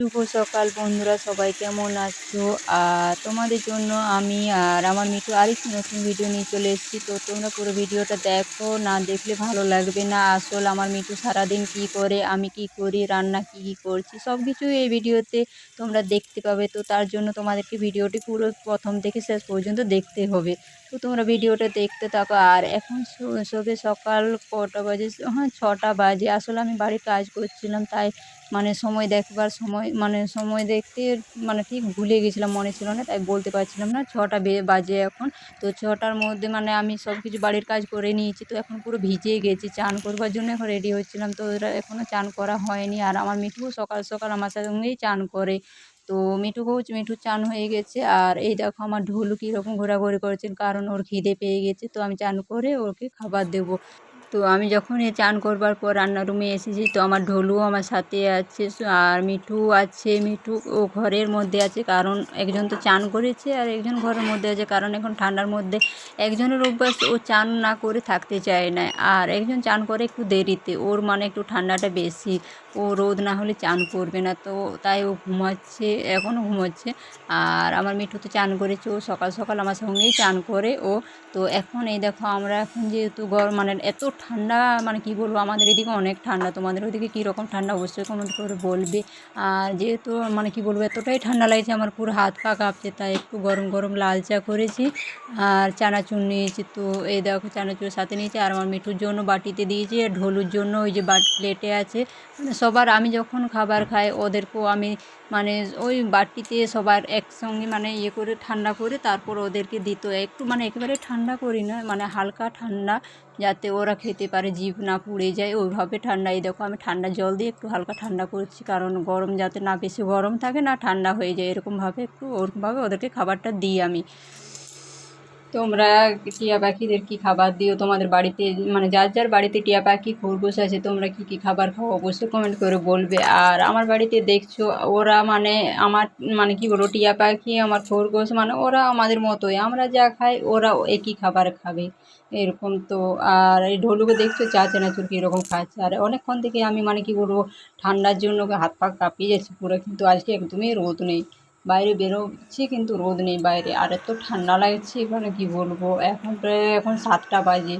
শুভ সকাল বন্ধুরা, সবাই কেমন আছো? আর তোমাদের জন্য আমি আর আমার মিঠু আরেকটি নতুন ভিডিও নিয়ে চলে এসেছি। তো তোমরা পুরো ভিডিওটা দেখো, না দেখলে ভালো লাগবে না। আসল আমার মিঠু সারাদিন কি করে, আমি কি করি, রান্না কি কি করছি সব কিছু এই ভিডিওতে তোমরা দেখতে পাবে। তো তার জন্য তোমাদেরকে ভিডিওটি পুরো প্রথম থেকে শেষ পর্যন্ত দেখতে হবে। তো তোমরা ভিডিওটা দেখতে থাকো। আর এখন সবে সকাল কটা বাজে? হ্যাঁ ছটা বাজে। আসলে আমি বাড়ির কাজ করছিলাম, তাই মানে সময় দেখবার সময় মানে সময় দেখতে মানে ঠিক ভুলে গেছিলাম, মনে ছিল না, তাই বলতে পারছিলাম না। ছটা বাজে এখন। তো ছটার মধ্যে মানে আমি সব কিছু বাড়ির কাজ করে নিয়েছি, তো এখন পুরো ভিজে গেছি। চান করবার জন্য এখন রেডি হচ্ছিলাম, তো এখনও চান করা হয়নি। আর আমার মিঠুও সকাল সকাল আমার সঙ্গেই চান করে। তো মিঠু মিঠুকেও মিঠু চান হয়ে গেছে। আর এই দেখো আমার ঢোলু কীরকম ঘোরাঘুরি করেছে কারণ ওর খিদে পেয়ে গেছে, তো আমি চান করে ওকে খাবার দেবো। তো আমি যখন চান করবার পর রান্নার রুমে এসেছি, তো আমার ঢোলুও আমার সাথে আছে আর মিঠু আছে, মিঠু ও ঘরের মধ্যে আছে, কারণ একজন তো চান করেছে আর একজন ঘরের মধ্যে আছে, কারণ এখন ঠান্ডার মধ্যে একজনের অভ্যাস ও চান না করে থাকতে চায় না, আর একজন চান করে একটু দেরিতে, ওর মানে একটু ঠান্ডাটা বেশি, ও রোদ না হলে চান করবে না, তো তাই ও ঘুমাচ্ছে, এখনও ঘুমাচ্ছে, আর আমার মিঠু তো চান করেছে, ও সকাল সকাল আমার সঙ্গেই চান করে ও, তো এখন এই দেখো আমরা এখন যেহেতু গরম মানে এত ঠান্ডা মানে কি বলব, আমাদের এদিকে অনেক ঠান্ডা। তোমাদের ওইদিকে কীরকম ঠান্ডা? অবশ্যই কমেন্ট করে বলবে। আর যেহেতু মানে কি বলব, এতটাই ঠান্ডা লাগছে, আমার পুরো হাত পা কাঁপছে, তাই একটু গরম গরম লাল চা করেছি। আর চানাচুর নিয়েছি, তো এই দেখো চানাচুর সাথে নিয়েছি। আর আমার মিঠুর জন্য বাটিতে দিয়েছি, আর ঢোলুর জন্য ওই যে বাটি প্লেটে আছে। মানে সবার, আমি যখন খাবার খাই ওদেরকেও আমি মানে ওই বাটিতে সবার একসঙ্গে মানে ইয়ে করে, ঠান্ডা করে, তারপর ওদেরকে দিত একটু মানে একেবারে ঠান্ডা করি না মানে হালকা ঠান্ডা, যাতে ওরা খেতে পারে, জিভ না পুড়ে যায়, ওইভাবে ঠান্ডা। এই দেখো আমি ঠান্ডা জল দিয়ে একটু হালকা ঠান্ডা করছি, কারণ গরম যাতে না বেশি গরম থাকে না ঠান্ডা হয়ে যায়। এরকমভাবে একটু ওরকমভাবে ওদেরকে খাবারটা দিই আমি। তোমরা টিয়া পাখিদের কি খাবার দিও? তোমাদের বাড়িতে মানে যার যার বাড়িতে টিয়া পাখি, খরগোশ আছে, তোমরা কি কি খাবার খাও? অবশ্যই কমেন্ট করে বলবে। আর আমার বাড়িতে দেখছ, ওরা মানে আমার মানে কি বলব, টিয়া পাখি, আমার খরগোশ মানে ওরা আমাদের মতোই। আমরা যা খাই ওরা একই খাবার খাবে। এরকম তো। আর এই ঢোলুকে দেখছ, চা, চানাচুর কীরকম খাচ্ছে। আর অনেকক্ষণ থেকে আমি মানে কি বলব, ঠান্ডার জন্য হাত পা কাঁপিয়ে যাচ্ছে পুরো। কিন্তু আজকে একদমই রোদ নেই। বাইরে বেরোচ্ছি কিন্তু রোদ নেই বাইরে। আর এত ঠান্ডা লাগছে মানে কি বলব? এখন প্রায় এখন সাতটা বাজে।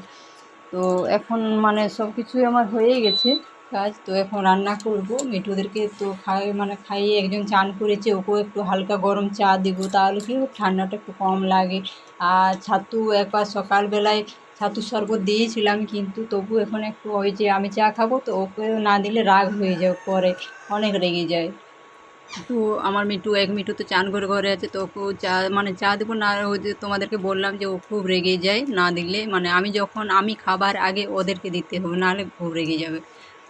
তো এখন মানে সব কিছুই আমার হয়ে গেছে কাজ। তো এখন রান্না করব। মিঠুদেরকে তো খাই মানে খাইয়ে একজন চান করেছে, ওকেও একটু হালকা গরম চা দেবো। তাহলে কি ঠান্ডাটা একটু কম লাগে। আর ছাতু একবার সকালবেলায় ছাতুর শরবত দিয়েছিলাম কিন্তু তবু এখন একটু ওই যে আমি চা খাব, তো ওকে না দিলে রাগ হয়ে যায় পরে, অনেক রেগে যায়। তো আমার মিঠু, এক মিঠু তো চান করে ঘরে আছে, তো ওকেও চা মানে চা দেবো না তোমাদেরকে বললাম যে ও খুব রেগে যায় না দিলে মানে আমি যখন, আমি খাবার আগে ওদেরকে দিতে হবে, নাহলে খুব রেগে যাবে।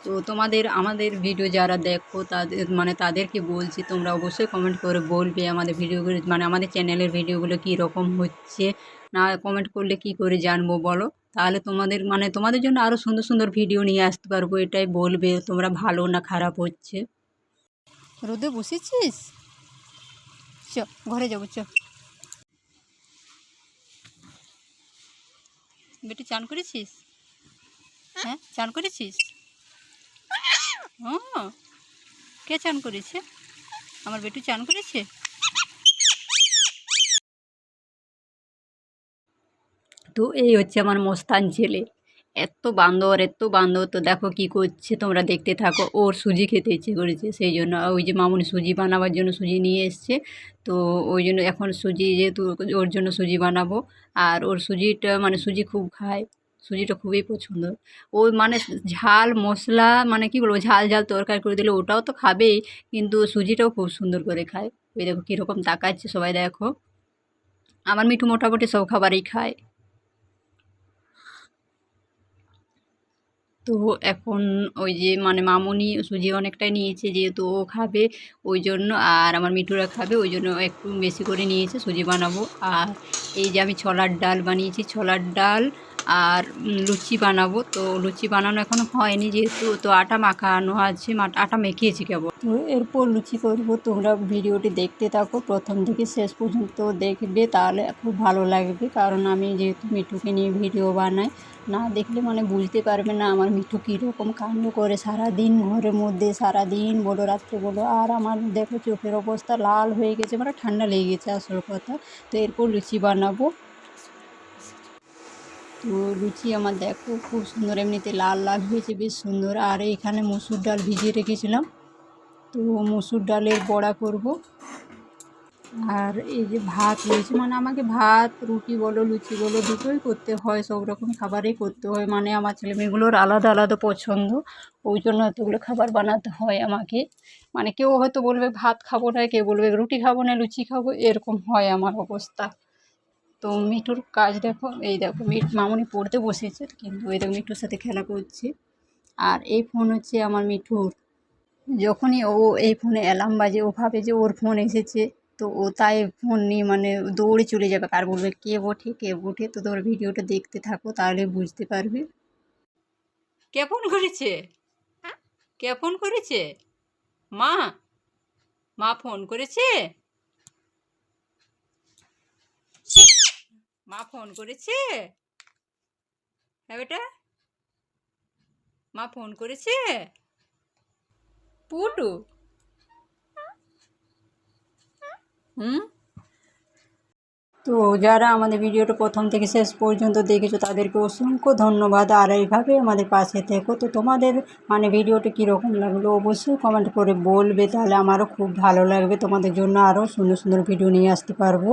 তো তোমাদের, আমাদের ভিডিও যারা দেখো, তাদের মানে তাদেরকে বলছি, তোমরা অবশ্যই কমেন্ট করে বলবে আমাদের ভিডিওগুলো মানে আমাদের চ্যানেলের ভিডিওগুলো কী রকম হচ্ছে, না কমেন্ট করলে কি করে জানব বলো? তাহলে তোমাদের মানে তোমাদের জন্য আরও সুন্দর সুন্দর ভিডিও নিয়ে আসতে পারব, এটাই বলবে, তোমরা ভালো না খারাপ হচ্ছে। রোদে বসেছিস? চ ঘরে যাব চ। বেটি চান করেছিস? হ্যাঁ? চান করেছিস? ও কে চান করেছে? আমার বেটু চান করেছে? তো এই হচ্ছে আমার মস্তান ছেলে। এত বান্দর এত বান্দর, তো দেখো কি করছে? তোমরা দেখতে থাকো। ওর সুজি খেতে ইচ্ছে করেছে, সেই জন্য ওই যে মামুনি সুজি বানাবার জন্য সুজি নিয়ে এসছে। তো ওই জন্য এখন সুজি যেহেতু ওর জন্য সুজি বানাবো। আর ওর সুজিটা মানে সুজি খুব খায়। সুজিটা খুবই পছন্দ। ও মানে ঝাল, মশলা মানে কি বলব, ঝাল ঝাল তরকারি করে দিলে ওটাও তো খাবেই, কিন্তু সুজিটাও খুব সুন্দর করে খায়। ওই দেখো কীরকম তাকাচ্ছে সবাই, দেখো। আমার মিঠু মোটামুটি সব খাবারই খায়। তো এখন ওই যে মানে মামুনি সুজি অনেকটাই নিয়েছে যেহেতু ও খাবে, ওই জন্য আর আমার মিঠুরা খাবে, ওই জন্য একটু বেশি করে নিয়েছে, সুজি বানাবো। আর এই যে আমি ছলার ডাল বানিয়েছি, ছলার ডাল আর লুচি বানাবো। তো লুচি বানানো এখনও হয়নি যেহেতু, তো আটা মাখানো আছে আটা মেখিয়েছি কেবল। তো এরপর লুচি করব। তোমরা ভিডিওটি দেখতে থাকো। প্রথম থেকে শেষ পর্যন্ত দেখবে, তাহলে খুব ভালো লাগবে। কারণ আমি যেহেতু মিঠুকে নিয়ে ভিডিও বানাই, না দেখলে মানে বুঝতে পারবে না আমার মিঠু কীরকম কাণ্ড করে সারা দিন ঘরের মধ্যে সারা দিন বলো, রাত্রে বলো, আর আমার দেখো চোখের অবস্থা লাল হয়ে গেছে মানে ঠান্ডা লেগে গেছে আসল কথা। তো এরপর লুচি বানাবো। তো লুচি আমার দেখো খুব সুন্দর, এমনিতে লাল লাল হয়েছে, বেশ সুন্দর। আর এখানে মসুর ডাল ভিজিয়ে রেখেছিলাম। তো মসুর ডালের বড়া করব। আর এই যে ভাত রয়েছে মানে আমাকে ভাত, রুটি বলো, লুচি বলো, দুটোই করতে হয়, সব রকম খাবারই করতে হয়। মানে আমার ছেলে মেয়েগুলোর আলাদা আলাদা পছন্দ, ওই জন্য এতগুলো খাবার বানাতে হয় আমাকে। মানে কেউ হয়তো বলবে, ভাত খাব না, কেউ বলবে, রুটি খাব না, লুচি খাব, এরকম হয় আমার অবস্থা। তো মিঠুর কাজ দেখো, এই দেখো মিট মামনি পড়তে বসেছে, কিন্তু এই দেখো মিঠুর সাথে খেলা করছে। আর এই ফোন হচ্ছে আমার মিঠুর। যখনই ও এই ফোনে অ্যালার্ম বাজে, ও ভাবে যে ওর ফোন এসেছে, তো ও তাই ফোন নিয়ে মানে দৌড়ে চলে যাবে। আর বলবে, কে ওঠে কে ওঠে? তো তোর ভিডিওটা দেখতে থাকো, তাহলে বুঝতে পারবে। কে ফোন করেছে? কে ফোন করেছে? মা? মা ফোন করেছে? মা ফোন করেছে? হ্যাঁ বেটা? মা ফোন করেছে? পুটু? হুম? তো যারা আমাদের ভিডিওটা প্রথম থেকে শেষ পর্যন্ত দেখেছ, তাদেরকে অসংখ্য ধন্যবাদ। আর এইভাবে আমাদের পাশে থেকো। তো তোমাদের মানে ভিডিওটা কীরকম লাগল অবশ্যই কমেন্ট করে বলবে। তাহলে আমারও খুব ভালো লাগবে। তোমাদের জন্য আরও সুন্দর সুন্দর ভিডিও নিয়ে আসতে পারব।